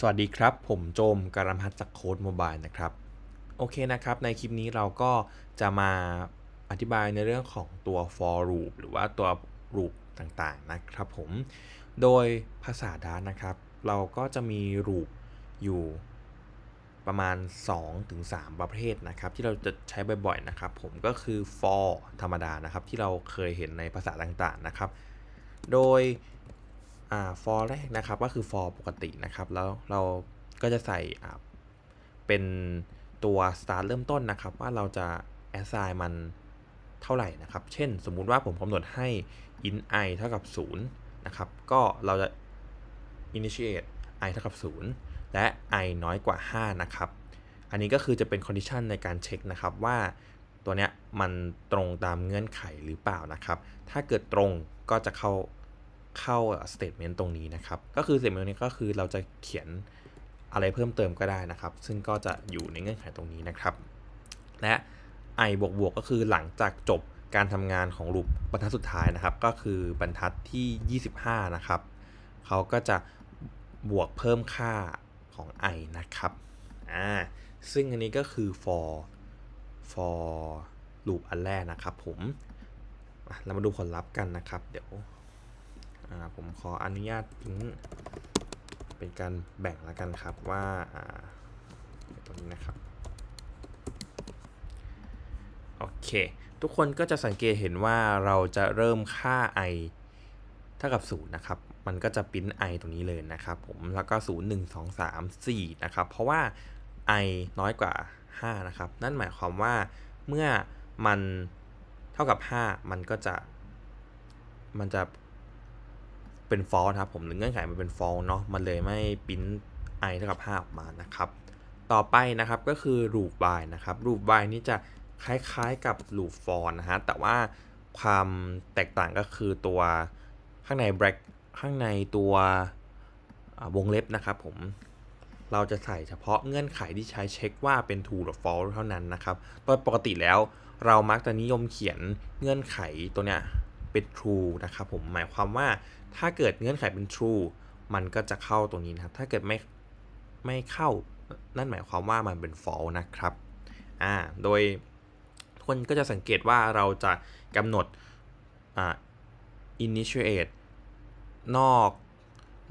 สวัสดีครับ ผมโจมการมพัฒน์จากโค้ดโมบายนะครับ โอเคนะครับ ในคลิปนี้เราก็จะมาอธิบายในเรื่องของตัว for loop หรือว่าตัว loop ต่างๆนะครับผม โดยภาษาดาร์นะครับ เราก็จะมี loop อยู่ประมาณ 2-3 ประเภทนะครับ ที่เราจะใช้บ่อยๆนะครับ ผมก็คือ for ธรรมดานะครับ ที่เราเคยเห็นในภาษาต่างๆนะครับ โดย อ่า for แรกนะครับก็คือ for ปกตินะครับ แล้วเราก็จะใส่อ่าเป็นตัว start เริ่มต้นนะครับ ว่าเราจะ assign มันเท่าไหร่นะครับ เช่น สมมุติว่าผมกำหนดให้ int i เท่ากับ 0 นะครับ ก็เราจะ initiate i เท่ากับ 0 และ i น้อยกว่า 5 นะครับ อันนี้ก็คือจะเป็น condition ในการเช็คนะครับว่าตัวเนี้ยมันตรงตามเงื่อนไขหรือเปล่านะครับ ถ้าเกิดตรงก็จะเข้า เข้า statement ตรงนี้นะครับ ก็คือ statement นี้ก็คือเราจะเขียนอะไรเพิ่มเติมก็ได้นะครับ ซึ่งก็จะอยู่ในเงื่อนไขตรงนี้นะครับ และ i บวกบวกก็คือหลังจากจบการทำงานของลูปบรรทัดสุดท้ายนะครับ ก็คือบรรทัดที่ 25 นะครับเขาก็จะบวกเพิ่มค่าของ i นะครับอ่าซึ่งอันนี้ก็คือ for for loop อันแรกนะครับผมเรามาดูผลลัพธ์กันนะครับ เดี๋ยว ผมขออนุญาตทิ้งเป็นการแบ่งแล้วกันครับว่าตรงนี้นะครับโอเคทุกคนก็จะสังเกตเห็นว่าเราจะเริ่มค่า i เท่ากับ0นะครับ มันก็จะปิ้น i ตรงนี้เลยนะครับผมแล้วก็ 0 1 2 3 4นะครับเพราะว่า i น้อยกว่า 5 นะครับ นั่นหมายความว่าเมื่อมันเท่ากับ 5 มันก็จะมันจะ เป็น false นะครับผมหรือเงื่อนไขมันเป็น false เนาะมันเลยไม่ปิ้น i เท่ากับ5ออกมานะครับ ต่อไปนะครับก็คือ loop while นะครับ loop while นี่จะคล้ายๆกับ loop for นะฮะแต่ว่าความแตกต่างก็คือตัวข้างใน brack ข้างในตัววงเล็บนะครับผมเราจะใส่เฉพาะเงื่อนไขที่ใช้เช็คว่าเป็น true หรือ false เท่านั้นนะครับ โดยปกติแล้วเรามักจะนิยมเขียนเงื่อนไขตัวเนี้ย เป็น true นะครับผมหมายความว่าถ้าเกิดเงื่อนไขเป็น true มันก็จะเข้าตรงนี้นะครับ ถ้าเกิดไม่ไม่เข้านั่นหมายความว่ามันเป็น false นะครับอ่าโดยทุกคนก็จะสังเกตว่าเราจะกำหนดอ่า initiate นอก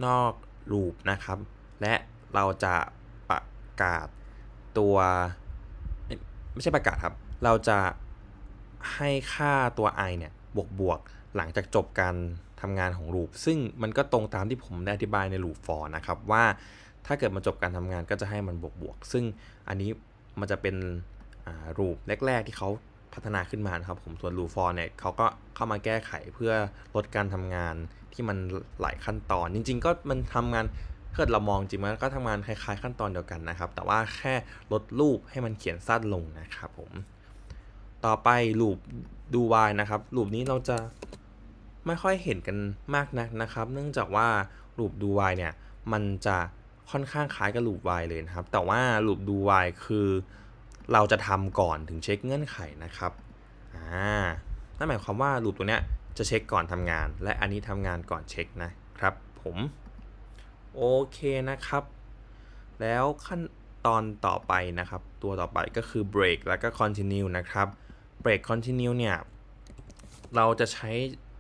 นอก loop นะครับ และเราจะประกาศตัว ไม่ใช่ประกาศครับ เราจะให้ค่าตัว i เนี่ย บวกบวก หลังจากจบการทำงานของ loop ซึ่งมันก็ตรงตามที่ผมได้อธิบายใน loop for นะครับว่าถ้าเกิดมันจบการทำงานก็จะให้มันบวกบวกซึ่งอันนี้มันจะเป็นรูปแรก ๆ ที่เขาพัฒนาขึ้นมานะครับผมส่วนรูปฟอร์เนี่ยเขาก็เข้ามาแก้ไขเพื่อลดการทำงานที่มันหลายขั้นตอน จริง ๆ ก็มันทำงานเกิดเรามองจริงมันก็ทำงานคล้ายๆขั้นตอนเดียวกันนะครับ แต่ว่าแค่ลดรูปให้มันเขียนสั้นลงนะครับผม ต่อไปรูปดูวายนะครับรูปนี้เราจะไม่ค่อยเห็นกันมากนักนะครับ เนื่องจากว่ารูปดูวายเนี่ยมันจะค่อนข้างคล้ายกับลูป while เลยนะครับ แต่ว่าลูป do while คือเราจะทำก่อนถึงเช็คเงื่อนไขนะครับอ่านั่นหมายความว่าลูปตัวเนี้ยจะเช็คก่อนทำงาน และอันนี้ทำงานก่อนเช็คนะครับ ผมโอเคนะครับ แล้วขั้นตอนต่อไปนะครับ ตัวต่อไปก็คือ break แล้วก็ continue นะครับ break continue เนี่ย เราจะใช้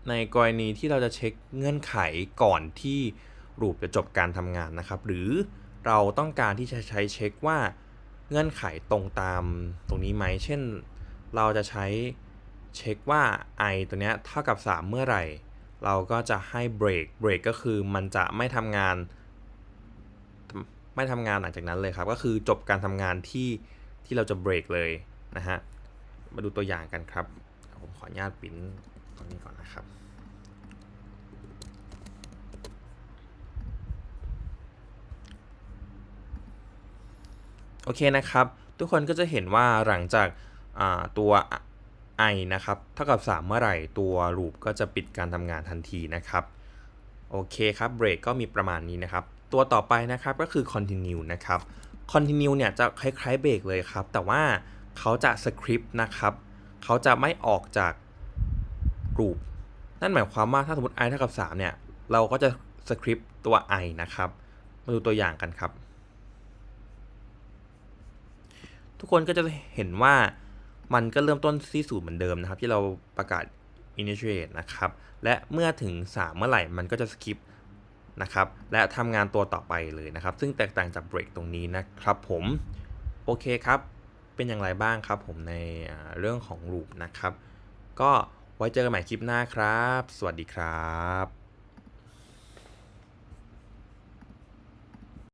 ในกรณีที่เราจะเช็คเงื่อนไขก่อนที่รูปจะจบการทำงานนะครับ หรือเราต้องการที่จะใช้เช็คว่าเงื่อนไขตรงตามตรงนี้ไหม เช่น เราจะใช้เช็คว่า i ตัวเนี้ยเท่ากับ 3 เมื่อไหร่ เราก็จะให้ break break ก็คือมันจะไม่ทำงาน ไม่ทำงานหลังจากนั้นเลยครับ ก็คือจบการทำงานที่ที่เราจะ break เลยนะฮะ มาดูตัวอย่างกันครับ ผมขออนุญาตปิ้นตรงนี้ก่อนนะครับโอเคนะครับ ทุกคนก็จะเห็นว่าหลังจากตัว i นะครับเท่ากับ 3 เมื่อไหร่ตัว loop ก็จะปิดการทำงานทันทีนะครับ โอเคครับ break ก็มีประมาณนี้นะครับ ตัวต่อไปนะครับก็คือ continue นะครับ continue เนี่ยจะคล้ายๆ break เลยครับ แต่ว่า เขาจะ script นะครับ เขาจะไม่ออกจาก loop นั่นหมายความว่าถ้าสมมติ i เท่ากับ 3 เนี่ย เราก็จะ script ตัว i นะครับ มาดูตัวอย่างกันครับ ทุกคนก็จะเห็นว่ามันก็เริ่มต้นที่ศูนย์เหมือนเดิมนะครับ ที่เราประกาศ initiate นะครับ และเมื่อถึง 3 เมื่อไหร่ มันก็จะ skip นะครับ และทำงานตัวต่อไปเลยนะครับ ซึ่งแตกต่างจาก break ตรงนี้นะครับผม โอเคครับ เป็นอย่างไรบ้างครับผมในเรื่องของลูปนะครับ ก็ไว้เจอกันใหม่คลิปหน้าครับ สวัสดีครับ